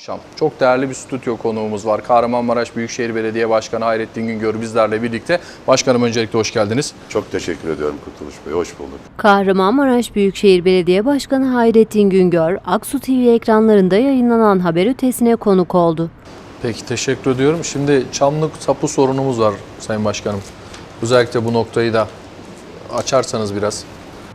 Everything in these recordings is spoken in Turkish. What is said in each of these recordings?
akşam. Çok değerli bir stüdyo konuğumuz var. Kahramanmaraş Büyükşehir Belediye Başkanı Hayrettin Güngör bizlerle birlikte. Başkanım öncelikle hoş geldiniz. Çok teşekkür ediyorum Kurtuluş Bey. Hoş bulduk. Kahramanmaraş Büyükşehir Belediye Başkanı Hayrettin Güngör, Aksu TV ekranlarında yayınlanan haber ötesine konuk oldu. Peki teşekkür ediyorum. Şimdi Çamlık tapu sorunumuz var Sayın Başkanım. Özellikle bu noktayı da açarsanız biraz.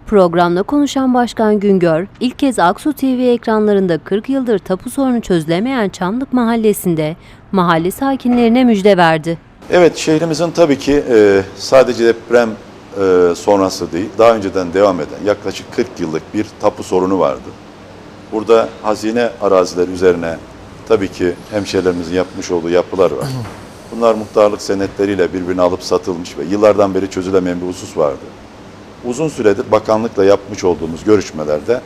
Programda konuşan Başkan Güngör, ilk kez Aksu TV ekranlarında 40 yıldır tapu sorunu çözülemeyen Çamlık Mahallesi'nde mahalle sakinlerine müjde verdi. Evet şehrimizin tabii ki e, sadece deprem e, sonrası değil, daha önceden devam eden yaklaşık 40 yıllık bir tapu sorunu vardı. Burada hazine arazileri üzerine tabii ki hemşehrilerimizin yapmış olduğu yapılar var. Bunlar muhtarlık senetleriyle birbirine alıp satılmış ve yıllardan beri çözülemeyen bir husus vardı. Uzun süredir bakanlıkla yapmış olduğumuz görüşmelerde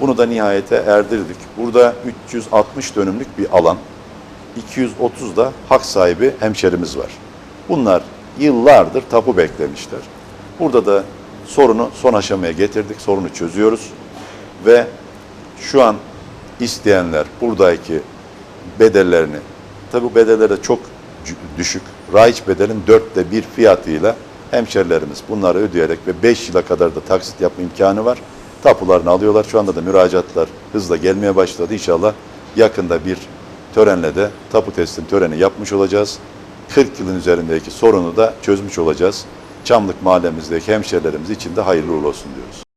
bunu da nihayete erdirdik. Burada 360 dönümlük bir alan, 230 da hak sahibi hemşerimiz var. Bunlar yıllardır tapu beklemişler. Burada da sorunu son aşamaya getirdik, sorunu çözüyoruz ve şu an isteyenler buradaki bedellerini, tabi bu çok düşük, raiç bedelin dörtte bir fiyatıyla hemşerilerimiz bunları ödeyerek ve 5 yıla kadar da taksit yapma imkanı var. Tapularını alıyorlar. Şu anda da müracaatlar hızla gelmeye başladı. İnşallah yakında bir törenle de tapu teslim töreni yapmış olacağız. 40 yılın üzerindeki sorunu da çözmüş olacağız. Çamlık mahallemizdeki hemşerilerimiz için de hayırlı uğurlu olsun diyoruz.